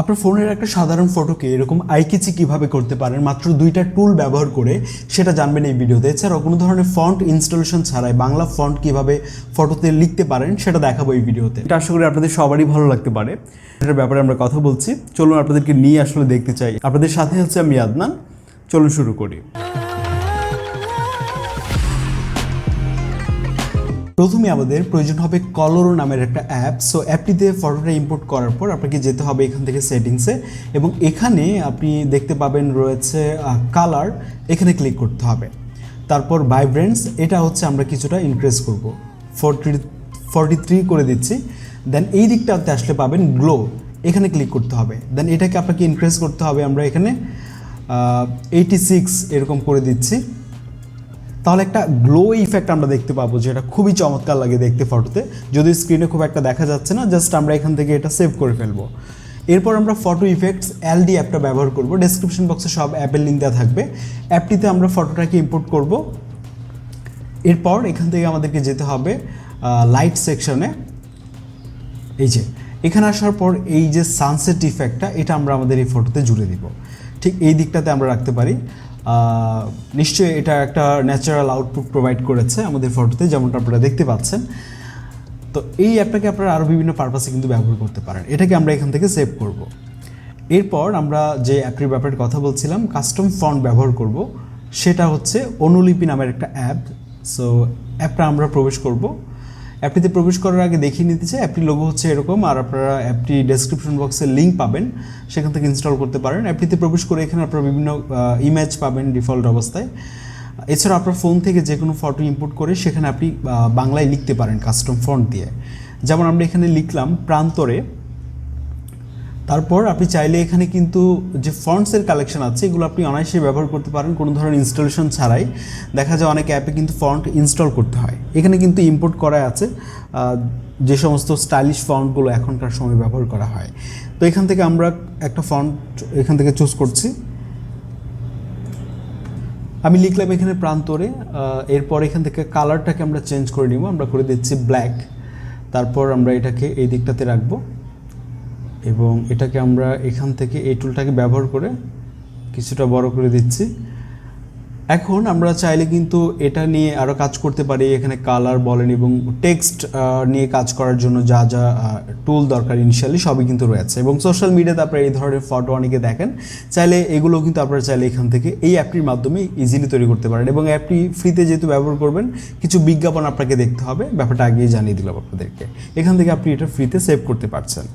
আপনার ফোনের একটা সাধারণ ফটোকে এরকম আইকিচি কীভাবে করতে পারেন, মাত্র দুইটা টুল ব্যবহার করে সেটা জানবেন এই ভিডিওতে। এছাড়াও কোনো ধরনের ফন্ট ইনস্টলেশন ছাড়াই বাংলা ফন্ট কীভাবে ফটোতে লিখতে পারেন, সেটা দেখাবো এই ভিডিওতে। এটা আশা করি আপনাদের সবারই ভালো লাগতে পারে। এটার ব্যাপারে আমরা কথা বলছি। চলুন আপনাদেরকে নিয়ে আসলে দেখতে চাই। আপনাদের সাথে হচ্ছে আমি আদনান। চলুন শুরু করি। প্রথমে আমাদের প্রয়োজন হবে কলরো নামের একটা অ্যাপ সো অ্যাপটিতে ফটোটা ইম্পোর্ট করার পর আপনাকে যেতে হবে এখান থেকে সেটিংসে এবং এখানে আপনি দেখতে পাবেন রয়েছে কালার এখানে ক্লিক করতে হবে। তারপর ভাইব্রেন্স এটা হচ্ছে আমরা কিছুটা ইনক্রিজ করব। ফোরটি ফর্টি থ্রি করে দিচ্ছি। দেন এই দিকটাতে আসলে পাবেন গ্লো এখানে ক্লিক করতে হবে। দেন এটাকে আপনাকে ইনক্রিজ করতে হবে আমরা এখানে এইটি সিক্স এরকম করে দিচ্ছি। তাহলে একটা গ্লো ইফেক্ট আমরা দেখতে পাবো, যেটা খুবই চমৎকার লাগে দেখতে ফটোতে যদি স্ক্রিনে খুব একটা দেখা যাচ্ছে না জাস্ট আমরা এখান থেকে এটা সেভ করে ফেলব। এরপর আমরা ফটো ইফেক্টস এলডি অ্যাপটা ব্যবহার করব। ডেসক্রিপশন বক্সে সব অ্যাপের লিঙ্ক দেওয়া থাকবে। অ্যাপটিতে আমরা ফটোটাকে ইম্পোর্ট করব? এরপর এখান থেকে আমাদেরকে যেতে হবে লাইট সেকশনে এই যে, এখানে আসার পর এই যে সানসেট ইফেক্টটা এটা আমরা আমাদের এই ফটোতে জুড়ে দিব। ঠিক এই দিকটাতে আমরা রাখতে পারি। নিশ্চয়ই এটা একটা ন্যাচারাল আউটপুট প্রোভাইড করেছে আমাদের ফটোতে যেমনটা আপনারা দেখতে পাচ্ছেন। তো এই অ্যাপটাকে আপনারা আরও বিভিন্ন পারপাসে কিন্তু ব্যবহার করতে পারেন। এটাকে আমরা এখান থেকে সেভ করব। এরপর আমরা যে অ্যাপটির ব্যাপারে কথা বলছিলাম কাস্টম ফন্ট ব্যবহার করব। সেটা হচ্ছে অনুলিপি নামের একটা অ্যাপ সো অ্যাপটা আমরা প্রবেশ করব। অ্যাপটিতে প্রবেশ করার আগে দেখিয়ে নিতে চাই অ্যাপটি লোগো হচ্ছে এরকম, আর আপনারা অ্যাপটি ডেসক্রিপশন বক্সের লিঙ্ক পাবেন, সেখান থেকে ইনস্টল করতে পারেন। অ্যাপটিতে প্রবেশ করে এখানে আপনারা বিভিন্ন ইমেজ পাবেন ডিফল্ট অবস্থায়। এছাড়া আপনার ফোন থেকে যে কোনো ফটো ইম্পোর্ট করে সেখানে আপনি বাংলায় লিখতে পারেন কাস্টম ফন্ট দিয়ে। যেমন আমরা এখানে লিখলাম প্রান্তরে তারপর আপনি চাইলে এখানে কিন্তু যে ফন্টসের কালেকশন আছে, এগুলো আপনি অনায়াসে ব্যবহার করতে পারেন, কোনো ধরনের ইনস্টলেশন ছাড়াই। দেখা যায় অনেক অ্যাপে কিন্তু ফন্ট ইনস্টল করতে হয়। এখানে কিন্তু ইম্পোর্ট করা আছে যে সমস্ত স্টাইলিশ ফন্টগুলো এখনকার সময় ব্যবহার করা হয়। তো এখান থেকে আমরা একটা ফন্ট এখান থেকে চুজ করছি। আমি লিখলাম এখানে প্রান্তরে এরপর এখান থেকে কালারটাকে আমরা চেঞ্জ করে নিব, আমরা করে দিচ্ছি ব্ল্যাক তারপর আমরা এটাকে এই দিকটাতে রাখব। এবং এটাকে আমরা এখান থেকে এই টুলটাকে ব্যবহার করে কিছুটা বড় করে দিচ্ছি। এখন আমরা চাইলে কিন্তু এটা নিয়ে আরও কাজ করতে পারি, এখানে কালার বলেন এবং টেক্সট নিয়ে কাজ করার জন্য যা যা টুল দরকার ইনিশিয়ালি সবই কিন্তু রয়েছে। এবং সোশ্যাল মিডিয়াতে আপনারা এই ধরনের ফটো অনেকে দেখেন, চাইলে এগুলো কিন্তু আপনারা চাইলে এখান থেকে এই অ্যাপটির মাধ্যমে ইজিলি তৈরি করতে পারেন এবং অ্যাপটি ফ্রিতে যেহেতু ব্যবহার করবেন, কিছু বিজ্ঞাপন আপনাকে দেখতে হবে। ব্যাপারটা আগেই জানিয়ে দিলাম আপনাদেরকে। এখান থেকে আপনি এটা ফ্রিতে সেভ করতে পারছেন।